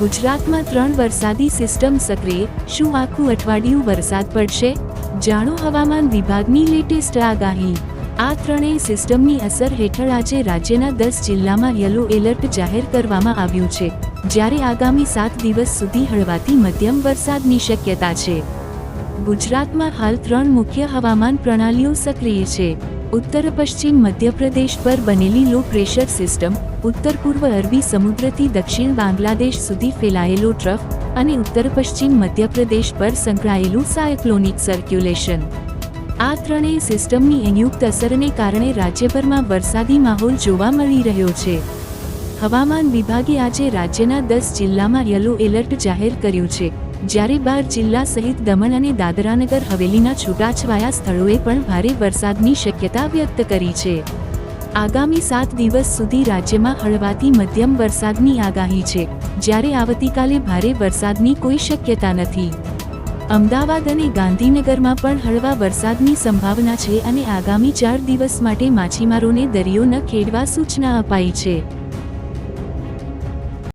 ગુજરાતમાં ત્રણ વરસાદી સિસ્ટમ સક્રિય. શું આખું અઠવાડિયું વરસાદ પડશે? જાણો હવામાન વિભાગની લેટેસ્ટ આગાહી. આ ત્રણેય સિસ્ટમની અસર હેઠળ આજે રાજ્યના દસ જિલ્લામાં યલો એલર્ટ જાહેર કરવામાં આવ્યું છે, જ્યારે આગામી સાત દિવસ સુધી હળવાથી મધ્યમ વરસાદની શક્યતા છે. ગુજરાતમાં હાલ ત્રણ મુખ્ય હવામાન પ્રણાલીઓ સક્રિય છે. ઉત્તર પશ્ચિમ મધ્યપ્રદેશ પર બનેલી લો પ્રેશર સિસ્ટમ ઉત્તર પૂર્વ અરબી સમુદ્રથી દક્ષિણ બાંગ્લાદેશ સુધી ફેલાયેલો ટ્રફ અને ઉત્તર પશ્ચિમ મધ્યપ્રદેશ પર સંકળાયેલું સાયક્લોનિક સર્ક્યુલેશન આ ત્રણેય સિસ્ટમની સંયુક્ત અસરને કારણે રાજ્યભરમાં વરસાદી માહોલ જોવા મળી રહ્યો છે. હવામાન વિભાગે આજે રાજ્યના દસ જિલ્લામાં યલો એલર્ટ જાહેર કર્યું છે. જ્યારે બાર જિલ્લા સહિત દમણ અને દાદરાનગર હવેલીના છૂટાછવાયા સ્થળોએ પણ ભારે વરસાદની શક્યતા વ્યક્ત કરી છે. આગામી સાત દિવસ સુધી રાજ્યમાં હળવાથી મધ્યમ વરસાદની આગાહી છે, જ્યારે આવતીકાલે ભારે વરસાદની કોઈ શક્યતા નથી. અમદાવાદ અને ગાંધીનગરમાં પણ હળવા વરસાદની સંભાવના છે અને આગામી ચાર દિવસ માટે માછીમારોને દરિયો ન ખેડવા સૂચના અપાઈ છે.